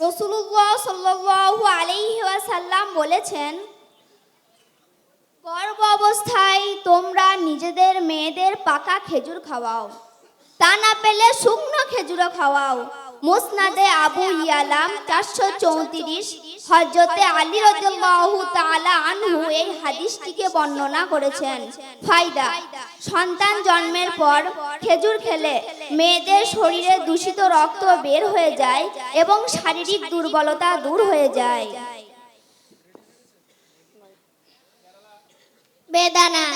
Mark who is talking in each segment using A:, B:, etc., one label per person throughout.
A: রসুল্লাহ সাল্লাল্লাহু আলাইহি ওয়াসাল্লাম বলেছেন গর্ভ অবস্থায় তোমরা নিজেদের মেয়েদের পাকা খেজুর খাওয়াও। তা না পেলে শুকনো খেজুরও খাওয়াও। মুসনাদে আবু ইয়ালাম চারশো চৌত্রিশ হজরতে আলী রাদিয়াল্লাহু তাআলা আনহু এই হাদিসটিকে বর্ণনা করেছেন। ফায়দা, সন্তান জন্মের পর খেজুর খেলে, মেয়েদের শরীরে দূষিত রক্ত বের হয়ে যায় এবং শারীরিক দুর্বলতা দূর হয়ে যায়।
B: বেদানা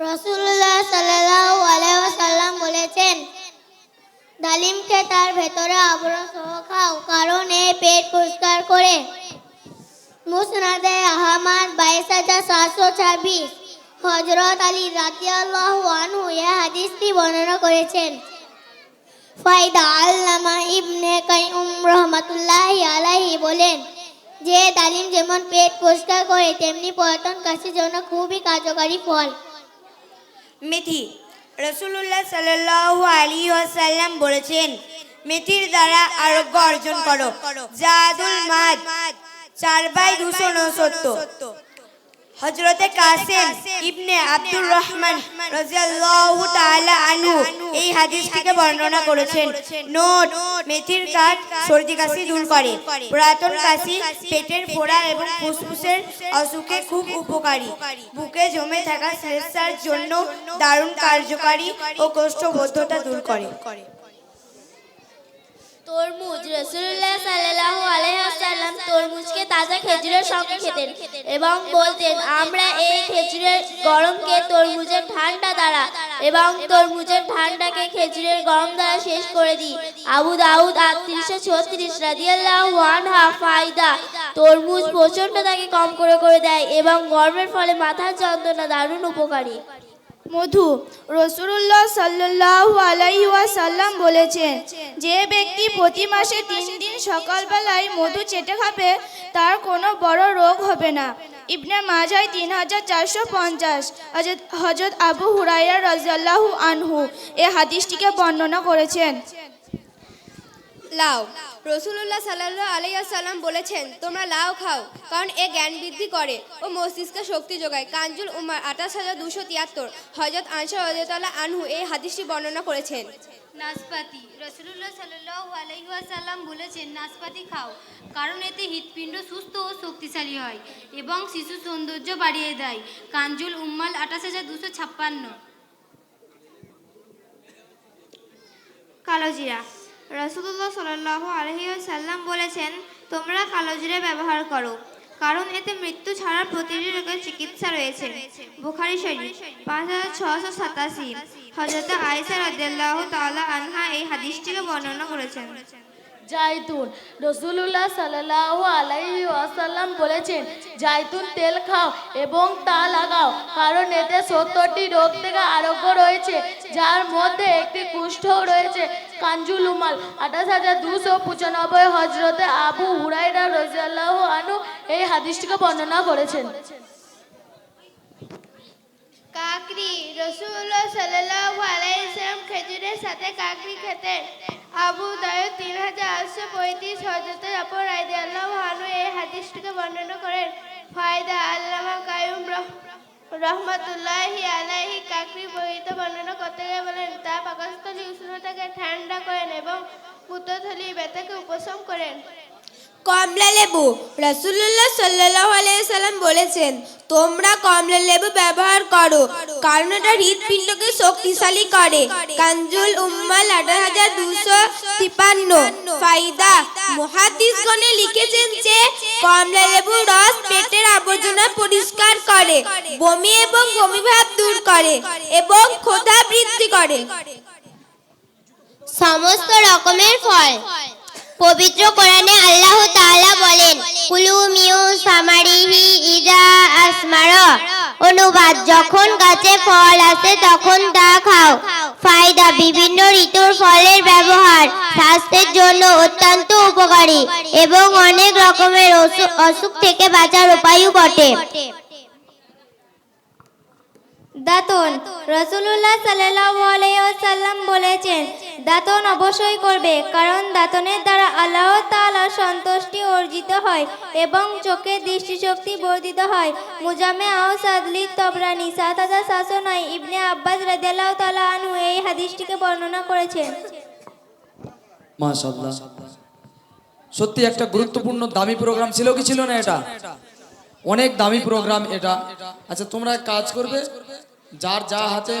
B: রসুল্লাহ সাল্লাল্লাহু আলাইহি ওয়াসাল্লাম বলেছেন ডালিমকে তার ভেতরে আবরণ সহ খাও, কারণ এ পেট পরিষ্কার করে। মুসনাদে আহমদ বাইশ হাজার সাতশো ছাব্বিশ। হজরত আলী রাদিয়াল্লাহু আনহু এ হাদিসটি বর্ণনা করেছেন। ফায়দা আল্লামা ইবনে কাইয়ুম রহমাতুল্লাহি আলাহি বলেন, যে ডালিম যেমন পেট পরিষ্কার করে, তেমনি পয়তন কাশির জন্য খুবই কার্যকারী ফল।
C: মেথি রসুল্লাহ সাল্লাল্লাহু আলী ওসাল্লাম বলেছেন, মেথির দ্বারা আরোগ্য অর্জন করো। জাদুল মাদ, চার বাই দুশো হজরতে কাসেম ইবনে আব্দুর রহমান রাদিয়াল্লাহু তাআলা আনহু এই হাদিসটিকে বর্ণনা করেছেন। নোট, মেথির কাঠ, সর্দি কাশি দূর করে। পুরাতন কাশি, পেটের ফোড়া এবং ফুসফুসের অসুখে খুব উপকারী। বুকে জমে থাকা শ্লেষার জন্য দারুণ কার্যকারী ও কোষ্ঠবদ্ধতা দূর করে।
D: তরমুজ রসুল্লাহ সাল্লাল্লাহু আলাইহি ওয়াসাল্লাম তরমুজকে তাজা খেজুরের সঙ্গে খেতেন এবং বলতেন, আমরা এই খেজুরের গরমকে তরমুজের ঠান্ডা দ্বারা এবং তরমুজের ঠান্ডাকে খেজুরের গরম দ্বারা শেষ করে দিই। আবু দাউদ আটত্রিশশো ছত্রিশ রাদিয়াল্লাহু আনহা ফায়দা তরমুজ প্রচণ্ডতাকে কম করে করে দেয় এবং গরমের ফলে মাথার যন্ত্রণা দারুণ উপকারী।
E: মধু। রসুল্লাহ সাল্লাহ আলাইসাল্লাম বলেছেন, যে ব্যক্তি প্রতি মাসে তিন দিন সকালবেলায় মধু চেটে খাবে, তার কোনো বড় রোগ হবে না। ইবনে মাজায় তিন হাজার চারশো পঞ্চাশ হজরত আবু হুরাইরা রাজিয়াল্লাহু আনহু এ হাদিসটিকে বর্ণনা করেছেন।
F: লাউ রসুল্লাহ সাল্লাহ আলাইসাল্লাম বলেছেন, তোমরা লাউ খাও, কারণ এ জ্ঞান বৃদ্ধি করে ও মস্তিষ্কে শক্তি যোগায়। কাঞ্জুল উমার আঠাশ হাজার দুশো তিয়াত্তর হজরত আনসার রজতাল্লাহ আনহু এই হাদিসটি বর্ণনা করেছেন।
G: নাশপাতি রসুল্লাহ সাল্লাহ আলাইসাল্লাম বলেছেন নাশপাতি খাও, কারণ এতে হৃৎপিণ্ড সুস্থ ও শক্তিশালী হয় এবং শিশু সৌন্দর্য বাড়িয়ে দেয়। কাঞ্জুল উম্মাল আঠাশ হাজার দুশো ছাপ্পান্ন।
H: কালোজিরা। রসুল্লাহ সাল্লাহ আলহিসাল্লাম বলেছেন, তোমরা কালোজিরা ব্যবহার করো, কারণ এতে মৃত্যু ছাড়ার প্রতিটি রোগের চিকিৎসা রয়েছে। বুখারি শরীফ, পাঁচ হাজার ছশো সাতাশি। হজরত আয়েশা রাদিয়াল্লাহু তাল্লাহ আনহা এই হাদিসটিকে বর্ণনা করেছেন।
D: জাইতুন। রসুল্লাহ সাল্লাল্লাহু আলাইহি ওয়াসাল্লাম বলেছেন, জাইতুন তেল খাও এবং তা লাগাও, কারণ এতে সত্তরটি রোগ থেকে আরোগ্য রয়েছে, যার মধ্যে একটি কুষ্ঠও রয়েছে। কাঞ্জুল উমাল আঠাশ হাজার দুশো পঁচানব্বই হজরতে আবু হুরাইরা রাজিয়াল্লাহু আনু এই হাদিসটিকে বর্ণনা করেছেন।
B: কাকরি রসুল্লাহ সাল্লাল্লাহু আলাইহি খেজুরের সাথে কাকরি খেতেন। আবু দায়ুদ আটশো পঁয়ত্রিশ হজরত আপর রাইদে আল্লাহ হানু এই হাদিসটিকে বর্ণনা করেন। ফায়দা আল্লামা কায়ুম রহ- রহমতুল্লাহি আলাহি কাকরি বইতে বর্ণনা করতে গিয়ে বলেন, তা পাকস্থলী উষ্ণতাকে ঠান্ডা করেন এবং পুত্রথলি ব্যথাকে উপশম করেন।
C: কমলা লেবু। রাসূলুল্লাহ সাল্লাল্লাহু আলাইহি সাল্লাম বলেছেন, তোমরা কমলা লেবু ব্যবহার করো, কারণ এটা হৃৎপিণ্ডকে শক্তিশালী করে। কাঞ্জুল উম্মাল আঠারো হাজার দুশো তিপান্ন ফাইদা মহাদিসগণে লিখেছেন যে, কমলা লেবুর রস পেটের আবর্জনা পরিষ্কার করে, বমি এবং বমি ভাব দূর করে এবং ক্ষুধা বৃদ্ধি করে।
B: সমস্ত রকমের ফল। পবিত্র কোরআনে আল্লাহ তাআলা বলেন, কুলু মিউ সামারিহি ইজা আসমার। অনুবাদ, যখন গাছে ফল আসে তখন তা খাও। ফায়দা, বিভিন্ন ঋতুর ফলের ব্যবহার স্বাস্থ্যের জন্য অত্যন্ত উপকারী এবং অনেক রকমের অসু- অসুখ থেকে বাঁচার উপায়ও বটে।
G: দাতন রসুল্লাহ সাল্লাম বলেছেন দাতন অবশ্যই করবে, কারণ দাতনের দ্বারা আল্লাহ তাআলার সন্তুষ্টি অর্জিত হয় এবং চোখের দৃষ্টিশক্তি বর্ধিত হয়। মুজামে আওসাদলি তবরানি সাত হাজার সাতশো নয় ইবনে আব্বাস রাদিয়াল্লাহু তাআলা আনহু এই হাদিসটিকে বর্ণনা করেছেন।
I: সত্যি একটা গুরুত্বপূর্ণ দামি প্রোগ্রাম ছিল কি ছিল না এটা? অনেক দামি প্রোগ্রাম এটা। আচ্ছা তোমরা কাজ করবে, যার যা হাতে